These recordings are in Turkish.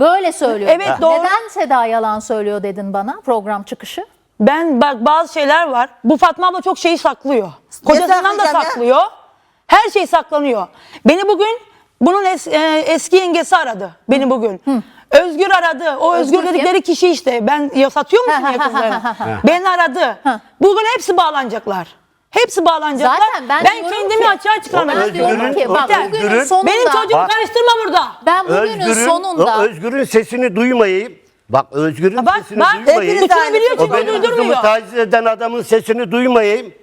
Böyle söylüyor. Evet, doğru. Neden Seda yalan söylüyor dedin bana program çıkışı? Ben bak bazı şeyler var. Bu Fatma abla çok şeyi saklıyor. Kocasından da saklayacağım ya? saklıyor. Her şey saklanıyor. Beni bugün bunun es- e, eski yengesi aradı. Beni bugün. Özgür aradı. O Özgür, Özgür kim? dedikleri kişi işte. Ben ya satıyor musun ya kızları? Beni aradı. Bugün hepsi bağlanacaklar. Hepsi bağlanacaklar. Zaten ben diyorum kendimi ki- açığa çıkarmak Ben istiyorum. diyorum ki bak Özgür'ün- bugünün sonunda Benim çocuğumu Bak. karıştırma burada. ben bugünün Özgür'ün, sonunda Özgür'ün sesini duymayayım. Bak Özgür'ün Bak sesini bak duymayayım. Hepiniz suçunu biliyor O çünkü benim kızımı taciz eden adamın sesini duymayayım.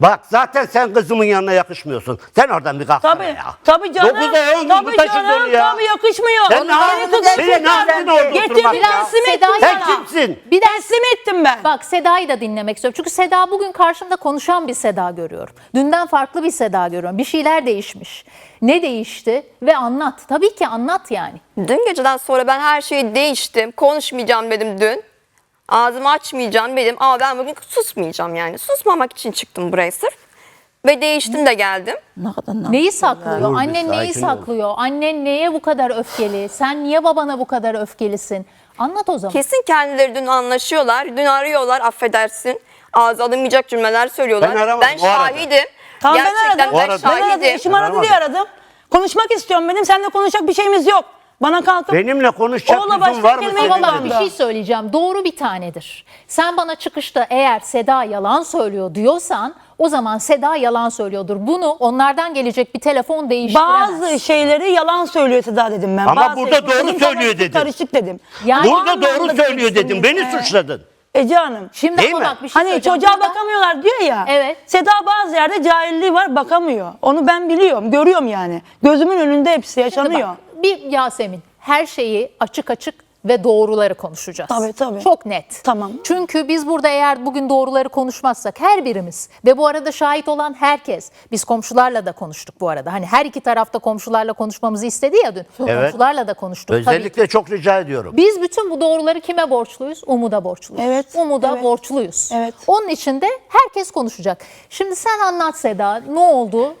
Bak zaten sen kızımın yanına yakışmıyorsun. Sen oradan bir kalksana Tabii, ya. tabii canım. Dokuz ay on gün tabii bu taşıdın canım, ya. tabii yakışmıyor. Sen ne yaptın? Senin ne yaptın orada Getirdim oturmakta? teslim ettim Seda Sen sana. kimsin? Bir dakika. Teslim ettim ben. Bak Seda'yı da dinlemek istiyorum. Çünkü Seda bugün karşımda konuşan bir Seda görüyorum. Dünden farklı bir Seda görüyorum. Bir şeyler değişmiş. Ne değişti? Ve anlat. Tabii ki anlat yani. Dün geceden sonra ben her şeyi değiştim. Konuşmayacağım dedim dün. Ağzımı açmayacağım dedim ama ben bugün susmayacağım yani. Susmamak için çıktım buraya sırf. Ve değiştim de geldim. Ne kadar Neyi saklıyor? Dur bir Annen neyi sakin ol. saklıyor? Annen neye bu kadar öfkeli? Sen niye babana bu kadar öfkelisin? Anlat o zaman. Kesin kendileri dün anlaşıyorlar. Dün arıyorlar affedersin. Ağza alınmayacak cümleler söylüyorlar. Ben aramadım, o şahidim. Tamam ben Gerçekten aradım. O ben aradı. Ben aradım. şahidim. Eşim aradı diye aradım. Konuşmak istiyorum benim. Seninle konuşacak bir şeyimiz yok. Bana kalkıp Benimle konuşacak Oğla lüzum başka var mı? kelime senin? Ama bir şey söyleyeceğim. Doğru bir tanedir. Sen bana çıkışta eğer Seda yalan söylüyor diyorsan o zaman Seda yalan söylüyordur. Bunu onlardan gelecek bir telefon değiştiremez. bazı şeyleri yalan söylüyor Seda dedim ben. Ama Bazı burada doğru Benim söylüyor kafam dedim. Karışık dedim. Yani Burada doğru söylüyor dedim. Beni suçladın. Ece Hanım. Şimdi Değil ama mi? bak bir şey Hani söyleyeceğim. çocuğa Burada- bakamıyorlar diyor ya. Evet. Seda bazı yerde cahilliği var bakamıyor. Onu ben biliyorum, görüyorum yani. Gözümün önünde hepsi Şimdi yaşanıyor. bak, bir Yasemin her şeyi açık açık ve doğruları konuşacağız. Tabii, tabii. Çok net. Tamam. Çünkü biz burada eğer bugün doğruları konuşmazsak her birimiz ve bu arada şahit olan herkes biz komşularla da konuştuk bu arada. Hani her iki tarafta komşularla konuşmamızı istedi ya dün. Evet. Komşularla da konuştuk. tabii. Özellikle çok rica ediyorum. Biz bütün bu doğruları kime borçluyuz? Umut'a borçluyuz. Evet, Umut'a evet. borçluyuz. Evet. Onun için de herkes konuşacak. Şimdi sen anlat Seda. Ne oldu?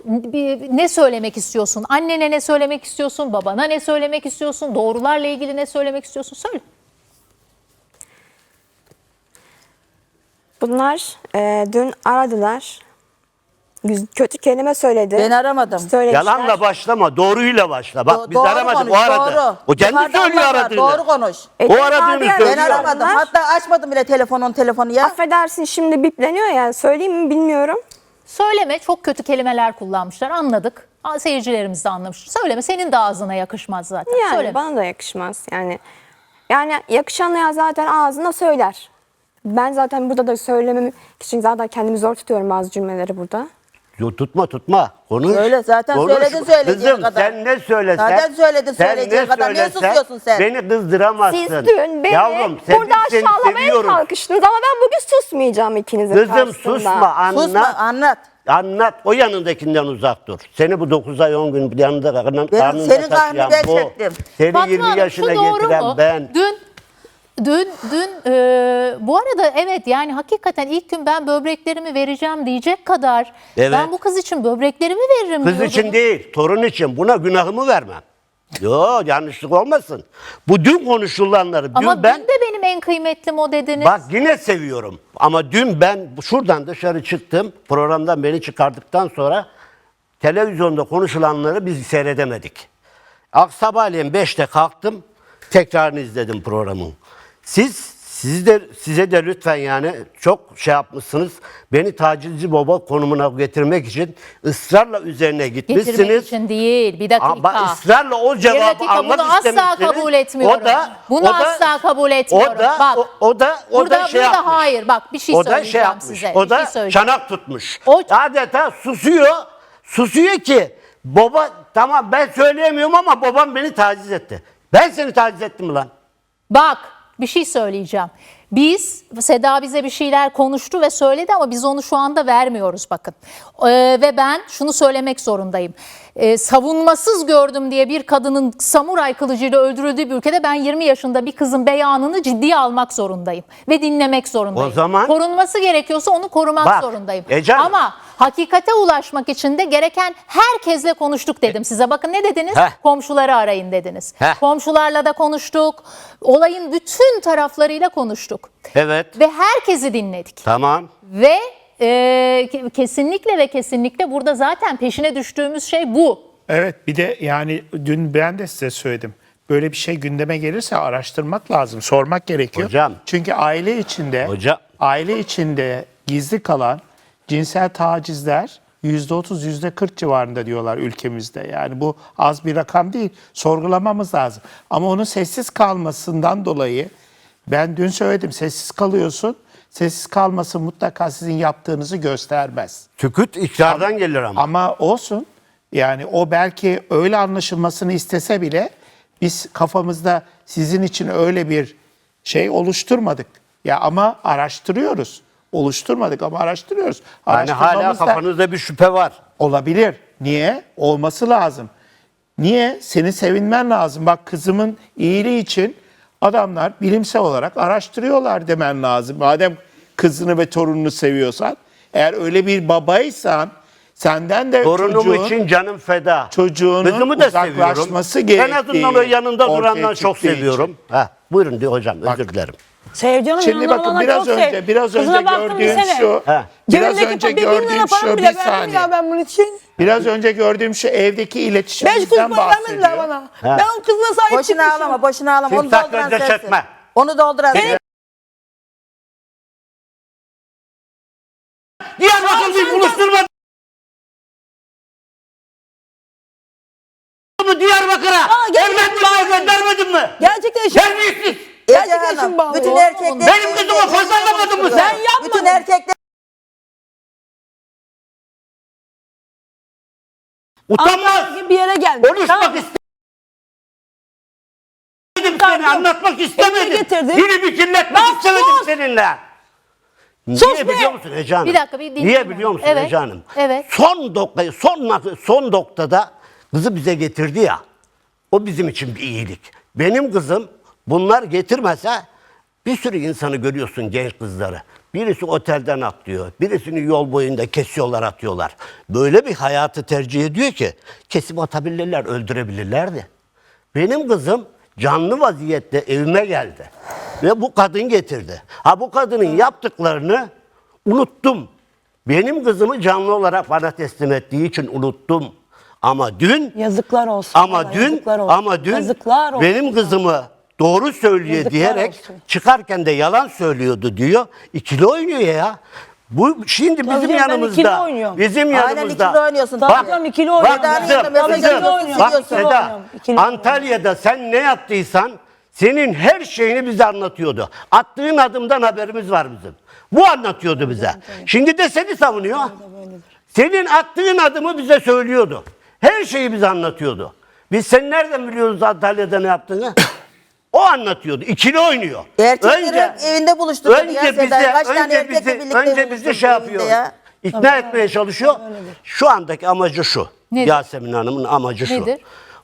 Ne söylemek istiyorsun? Annene ne söylemek istiyorsun? Babana ne söylemek istiyorsun? Doğrularla ilgili ne söylemek istiyorsun? Söyle. Bunlar e, dün aradılar. Güz- Kötü kelime söyledi. Ben aramadım. Söylemişler. Yalanla başlama, doğruyla başla. Bak Do- biz doğru aramadık, konuş, o aradı. Doğru. O kendi Yukarıdan söylüyor aradığını. Doğru konuş. E, O aradığını. Ben Söylüyor. aramadım. Hatta açmadım bile telefonun telefonu ya. Affedersin şimdi bipleniyor ya. Söyleyeyim mi bilmiyorum. Söyleme. Çok kötü kelimeler kullanmışlar. Anladık. Aa, Seyircilerimiz de anlamış. Söyleme. Senin de ağzına yakışmaz zaten. Yani Söyleme. bana da yakışmaz. Yani yani yakışan ya zaten ağzına söyler. Ben zaten burada da söylemem için zaten kendimi zor tutuyorum bazı cümleleri burada. Yo, tutma tutma. Konuş. Söyle, zaten Konuş. söyledin söyleyeceğin Kızım, kadar. sen ne söylesen. Zaten söyledin sen söyleyeceğin ne kadar. Niye söylesen susuyorsun sen? Beni kızdıramazsın. Siz dün beni Yavrum, burada seni aşağılamaya seviyorum. kalkıştınız ama ben bugün susmayacağım ikinizin Kızım karşısında. susma anlat. Susma anlat. Anlat. O yanındakinden uzak dur. Seni bu 9 ay 10 gün yanında karnında senin taşıyan ben bu. çektim. Seni Fatma 20 Hanım, yaşına şu doğru getiren mu? ben. Dün dün dün e, bu arada evet yani hakikaten ilk gün ben böbreklerimi vereceğim diyecek kadar Evet. ben bu kız için böbreklerimi veririm Kız diyordu. için değil, torun için. Buna günahımı vermem. Yo yanlışlık olmasın. Bu dün konuşulanları, dün Ama ben dün de benim en kıymetlim o dediniz. Bak yine seviyorum. Ama dün ben şuradan dışarı çıktım. Programdan beni çıkardıktan sonra televizyonda konuşulanları biz seyredemedik. Sabahleyin 5'te kalktım. Tekrarını izledim programın. Siz siz de size de lütfen yani çok şey yapmışsınız. Beni tacizci baba konumuna getirmek için ısrarla üzerine Getirmek gitmişsiniz. için değil. Bir dakika. Ama ısrarla o cevabı dakika almak bunu asla kabul etmiyorum. O da, bunu o da- asla kabul etmiyorum. O da, Bak, o, o da, o burada, da şey burada yapmış. hayır bak bir şey o da şey yapmış. size. O da şey çanak tutmuş. O- Adeta susuyor. Susuyor ki baba tamam ben söyleyemiyorum ama babam beni taciz etti. Ben seni taciz ettim lan? Bak bir şey söyleyeceğim. Biz Seda bize bir şeyler konuştu ve söyledi ama biz onu şu anda vermiyoruz bakın. Ee, ve ben şunu söylemek zorundayım. Ee, savunmasız gördüm diye bir kadının samuray kılıcıyla öldürüldüğü bir ülkede ben 20 yaşında bir kızın beyanını ciddiye almak zorundayım ve dinlemek zorundayım. O zaman- korunması gerekiyorsa onu korumak Bak, zorundayım. Ece Hanım, ama Hakikate ulaşmak için de gereken herkesle konuştuk dedim size. Bakın ne dediniz? Heh. Komşuları arayın dediniz. Heh. Komşularla da konuştuk. Olayın bütün taraflarıyla konuştuk. Evet. Ve herkesi dinledik. Tamam. Ve e, ke- kesinlikle ve kesinlikle burada zaten peşine düştüğümüz şey bu. Evet bir de yani dün ben de size söyledim. Böyle bir şey gündeme gelirse araştırmak lazım, sormak gerekiyor. Hocam. Çünkü aile içinde Hocam. aile içinde gizli kalan cinsel tacizler %30 %40 civarında diyorlar ülkemizde. Yani bu az bir rakam değil. Sorgulamamız lazım. Ama onun sessiz kalmasından dolayı ben dün söyledim sessiz kalıyorsun. Sessiz kalması mutlaka sizin yaptığınızı göstermez. Sükut ikrardan gelir ama. Ama olsun. Yani o belki öyle anlaşılmasını istese bile biz kafamızda sizin için öyle bir şey oluşturmadık. Ya ama araştırıyoruz. Oluşturmadık ama araştırıyoruz. Yani hala kafanızda bir şüphe var. olabilir. Niye? Olması lazım. Niye? Seni sevinmen lazım. Bak kızımın iyiliği için adamlar bilimsel olarak araştırıyorlar demen lazım. Madem kızını ve torununu seviyorsan, eğer öyle bir babaysan senden de Torunum çocuğun, için canım feda. çocuğunun Kızımı da seviyorum. uzaklaşması En gerektiği azından o yanında ortaya durandan çok çıktığı için. seviyorum. Ha, buyurun diyor hocam özür dilerim. Sevcan'ın Şimdi yanında bakın olana biraz çok önce sev. biraz Kızına önce baktım gördüğüm desene. şu He. biraz Cebimdeki önce pa- bir bin lira gördüğüm şu bile bir saniye. ya ben bunun için. Biraz önce gördüğüm şu evdeki Beş kuruş iletişimimizden para vermediler bahsediyor. bana. Ben o kızına sahip Boşuna çıkmışım. ağlama, boşuna ağlama. Onu Timsah dolduran gözle sensin. çekme. Onu dolduran sensin. Diyarbakır bir buluşturma. Bu Diyarbakır'a Aa, gerçekten evlendirmeye göndermedin mi? Gerçekten eşim. Terbiyesiz. Ece eşim Hanım, bağlı. bütün erkekler... Benim kızıma pazarlamadın mı sen? Ben yapmadım. Bütün erkekler... Utanmaz. Ankara gibi bir yere geldim. Konuşmak Tamam. istemedim Tamam. seni. Anlatmak istemedim. getirdim. Yine bir kirletmek Bak, istemedim sus. seninle. Sus Niye be. biliyor musun Ece Hanım? Bir dakika, bir dinleyin Niye beni. biliyor musun Evet, Ece Hanım? evet. Son noktayı, son, nak- son noktada kızı bize getirdi ya. O bizim için bir iyilik. Benim kızım bunlar getirmese bir sürü insanı görüyorsun genç kızları. Birisi otelden atlıyor, birisini yol boyunda kesiyorlar atıyorlar. Böyle bir hayatı tercih ediyor ki kesip atabilirler, öldürebilirlerdi. Benim kızım canlı vaziyette evime geldi. Ve bu kadın getirdi. Ha bu kadının yaptıklarını unuttum. Benim kızımı canlı olarak bana teslim ettiği için unuttum. Ama dün Yazıklar olsun. ama dün olsun. ama dün Yazıklar olsun. benim kızımı doğru söylüyor Yazıklar diyerek olsun. çıkarken de yalan söylüyordu diyor. İkili oynuyor ya. Bu şimdi bizim canım, ben yanımızda. ikili oynuyorum. Bizim Aynen yanımızda. ikili oynuyorsun. Tabii Bak, canım, ikili Bak oynuyorum. Seda'nın kızım, yanında mesaj kızım, bak. Seda, oynuyorum, ikili oynuyorum. Antalya'da sen ne yaptıysan senin her şeyini bize anlatıyordu. Attığın adımdan haberimiz var bizim. Bu anlatıyordu bize. Şimdi de seni savunuyor. Senin attığın adımı bize söylüyordu. Her şeyi bize anlatıyordu. Biz sen nereden biliyoruz Antalya'da ne yaptığını? O anlatıyordu. İkili oynuyor. Erkekleri evinde buluşturuyor önce ya bizi, Kaç tane önce erkekle bizi, birlikte önce bizi şey yapıyor. ya? İkna etmeye çalışıyor. Şu andaki amacı şu. Nedir? Yasemin Hanım'ın amacı şu. Nedir?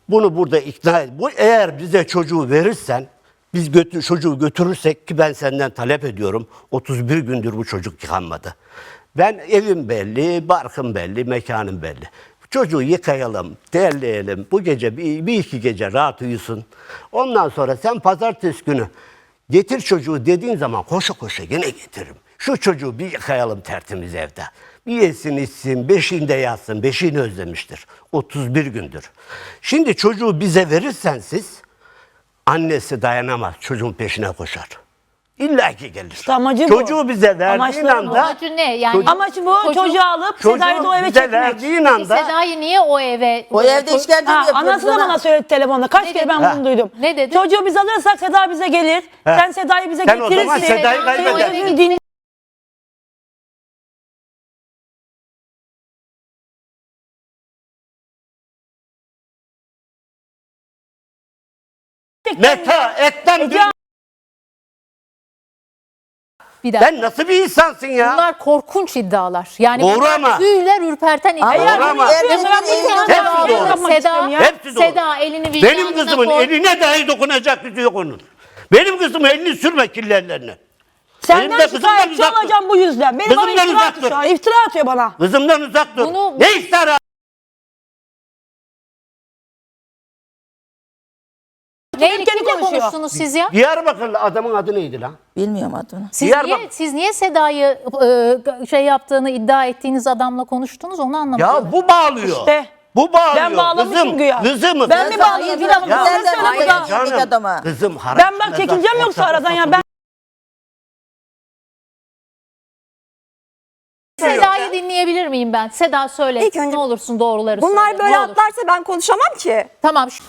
Bunu burada ikna et. Bu eğer bize çocuğu verirsen biz götür, çocuğu götürürsek ki ben senden talep ediyorum. 31 gündür bu çocuk yıkanmadı. Ben evim belli, barkım belli, mekanım belli. Çocuğu yıkayalım, derleyelim. Bu gece bir, bir iki gece rahat uyusun. Ondan sonra sen pazartesi günü getir çocuğu dediğin zaman koşa koşa yine getiririm. Şu çocuğu bir yıkayalım tertemiz evde. Bir yesin içsin, beşiğinde yatsın, beşiğini özlemiştir. 31 gündür. Şimdi çocuğu bize verirsen siz, annesi dayanamaz, çocuğun peşine koşar. İlla ki gelir. İşte amacı bu. Çocuğu bize verdiğin Amaçları bu. anda... Amacı ne? Yani Çocuk- Amacı bu Çocuğu- çocuğu alıp çocuğu Seda'yı da o eve bize çekmek. verdiğin anda... Seda'yı niye o eve... O evde işkence Ha, yapıyor. anası da sana. bana söyledi telefonda. Kaç Ne kere dedi? ben Ha. bunu duydum. Ne dedi? Çocuğu biz alırsak Seda bize gelir. Sen Seda'yı bize Sen o getirirsin. zaman Seda'yı Sen kaybedersin. o evin din- Meta, etten Ece-. Bir dakika. Sen nasıl bir insansın ya? Bunlar korkunç iddialar. Yani Doğru bunlar ama. tüyler ürperten iddialar. Ama Doğru ama. Hepsi doğru. Seda. Hepsi doğru. Seda elini vicdanına Benim kızımın koy. eline dahi dokunacak gücü yok onun. Benim kızım elini sürme. Senden Benim de kızımdan şikayetçi uzak dur. olacağım bu yüzden. Benim bana Kızımdan iftira uzak atıyor dur. şu an. İftira atıyor bana. Kızımdan uzak dur. Bunu- Ne ister Neyle kimle konuşuyor. konuştunuz siz ya? Diyarbakırlı adamın adı neydi lan? Bilmiyorum adını. Siz Diyarbakır- niye, siz niye Seda'yı e, şey yaptığını iddia ettiğiniz adamla konuştunuz onu anlamadım. Ya bu bağlıyor. İşte. Bu bağlıyor. Ben bağlamışım Kızım, güya. Kızımı. Ben mi bağlayayım? Bir dakika. Ya- sen Nereden söyle hayır burada. canım. adama. Kızım haraç Ben bak mezar, çekileceğim yoksa aradan ya. Ben Seda'yı dinleyebilir miyim ben? Seda söyle. İlk önce- ne olursun doğruları Bunlar söyle. böyle ne olur. atlarsa ben konuşamam ki. Tamam. şu-